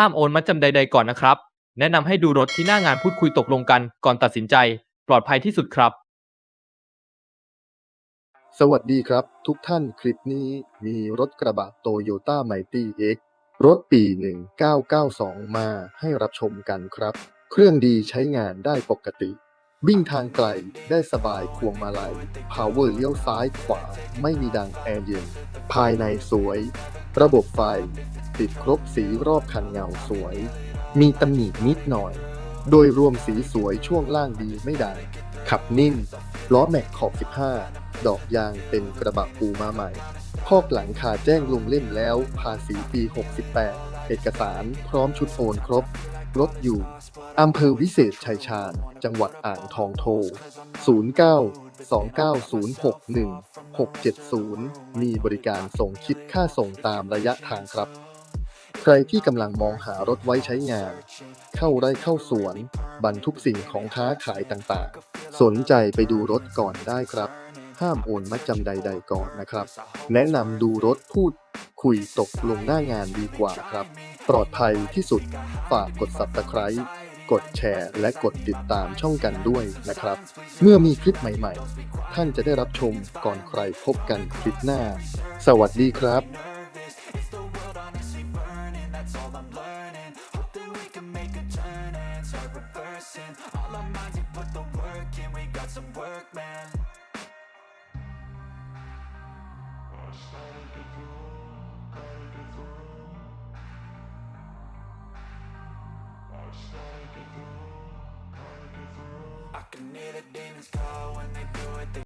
ห้ามโอนมัดจำใด ๆ ก่อนนะครับ แนะนำให้ดูรถที่หน้างานพูดคุยตกลงกันก่อนตัดสินใจ ปลอดภัยที่สุดครับ สวัสดีครับ ทุกท่านคลิปนี้มีรถกระบะโตโยต้าไมตี้ X รถปี 1992 มาให้รับชมกันครับ เครื่องดีใช้งานได้ปกติ วิ่งทางไกลได้สบายควงมาลัยพาวเวอร์เลี้ยวซ้ายขวา ไม่มีดังแอร์เย็น ภายในสวย ระบบไฟ ติดครบสีรอบคันเงาสวย มีตำหนินิดหน่อย โดยรวมสีสวยช่วงล่างดีไม่ดังขับนิ่ม ล้อแม็กขอบ 15 ดอกยางเป็นกระบะปูมาใหม่พอกหลังคาแจ้งลงเล่มแล้ว ภาษีปี 68 เอกสารพร้อมชุดโอนครบ รถอยู่ อำเภอวิเศษชัยชาญ จังหวัดอ่างทองโทร 09 29061670 มีบริการส่งคิดค่าส่งตามระยะทางครับ ใครที่กำลังมองหารถไว้ใช้งาน เข้าไร่เข้าสวน บรรทุกสิ่งของค้าขายต่างๆ สนใจไปดูรถก่อนได้ครับ ห้ามโอนมัดจำใด ๆ ก่อนนะครับ แนะนำดูรถพูดคุยตกลงหน้างานดีกว่าครับ ปลอดภัยที่สุด ฝากกด subscribe กดแชร์ และกดติดตามช่องกันด้วยนะครับ เมื่อมีคลิปใหม่ ๆ ท่านจะได้รับชมก่อนใครพบกันคลิปหน้า สวัสดีครับ I can hear the demons call when